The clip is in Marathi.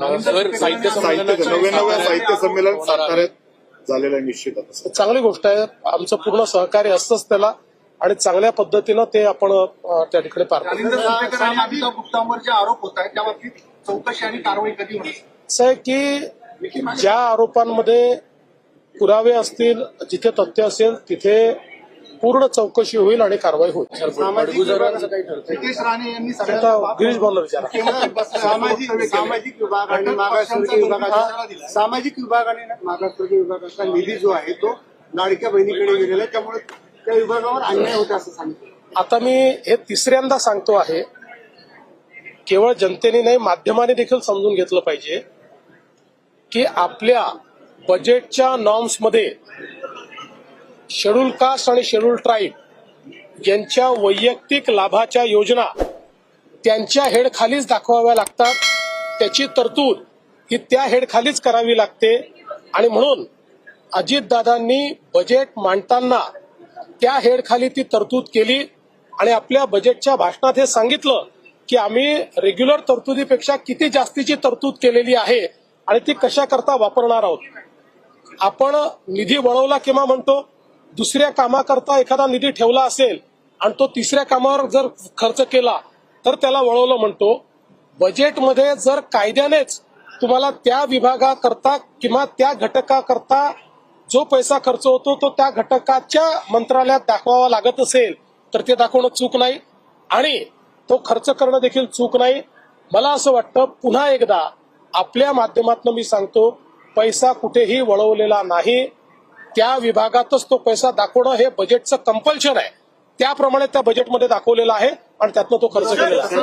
सर साहित्य साहित्य नव्याण्णव्या साहित्य संमेलन साताऱ्यात झालेलं आहे निश्चित आता. चांगली गोष्ट आहे. आमचं पूर्ण सहकार्य असतंच त्याला आणि चांगल्या पद्धतीनं ते आपण त्या ठिकाणी पार गुप्तांवर जे आरोप होत आहेत. त्या बाबतीत चौकशी आणि कारवाई कधी होईल असं आहे की ज्या आरोपांमध्ये पुरावे असतील जिथे तथ्य असेल तिथे पूर्ण चौकशी होईल आणि कारवाई होईल. नितेश राणे यांनी आता गिरीश भाऊला विचारा. सामाजिक सामाजिक विभाग आणि मागासवर्गीय विभागाचा सामाजिक विभाग आणि मागासवर्गीय विभागाचा निधी जो आहे तो लाडक्या बहिणीकडे गेलेला आहे. त्यामुळे त्या विभागावर अन्याय होता असं सांगितलं. आता मी हे तिसऱ्यांदा सांगतो आहे. केवळ जनतेने नाही माध्यमाने देखील समजून घेतलं पाहिजे की आपल्या बजेटच्या नॉर्म्समध्ये शेड्यूल कास्ट आणि शेड्यूल ट्राईब यांच्या वैयक्तिक लाभाच्या योजना त्यांच्या हेडखालीच दाखवाव्या लागतात. त्याची तरतूद ही त्या हेडखालीच करावी लागते. आणि म्हणून अजितदादांनी बजेट मांडताना त्या हेडखाली ती तरतूद केली आणि आपल्या बजेटच्या भाषणात हे सांगितलं की आम्ही रेग्युलर तरतुदीपेक्षा किती जास्तीची तरतूद केलेली आहे आणि ती कशाकरता वापरणार आहोत. आपण निधी वळवला किंवा म्हणतो? दुसऱ्या कामाकरता एखादा निधी ठेवला असेल आणि तो तिसऱ्या कामावर जर खर्च केला तर त्याला वळवलं म्हणतो. बजेटमध्ये जर कायद्यानेच तुम्हाला त्या विभागाकरता किंवा त्या घटकाकरता जो पैसा खर्च होतो तो त्या घटकाच्या मंत्रालयात दाखवावा लागत असेल तर ते दाखवणं चूक नाही. आणि तो खर्च करणं देखील चूक नाही. मला असं वाटतं पुन्हा एकदा आपल्या माध्यमातून मी सांगतो पैसा कुठेही वळवलेला नाही. त्या विभागातच तो पैसा दाखवणं हे बजेटचं कंपल्शन आहे. त्याप्रमाणे त्या बजेटमध्ये दाखवलेलं आहे आणि त्यातनं तो खर्च केलेला आहे.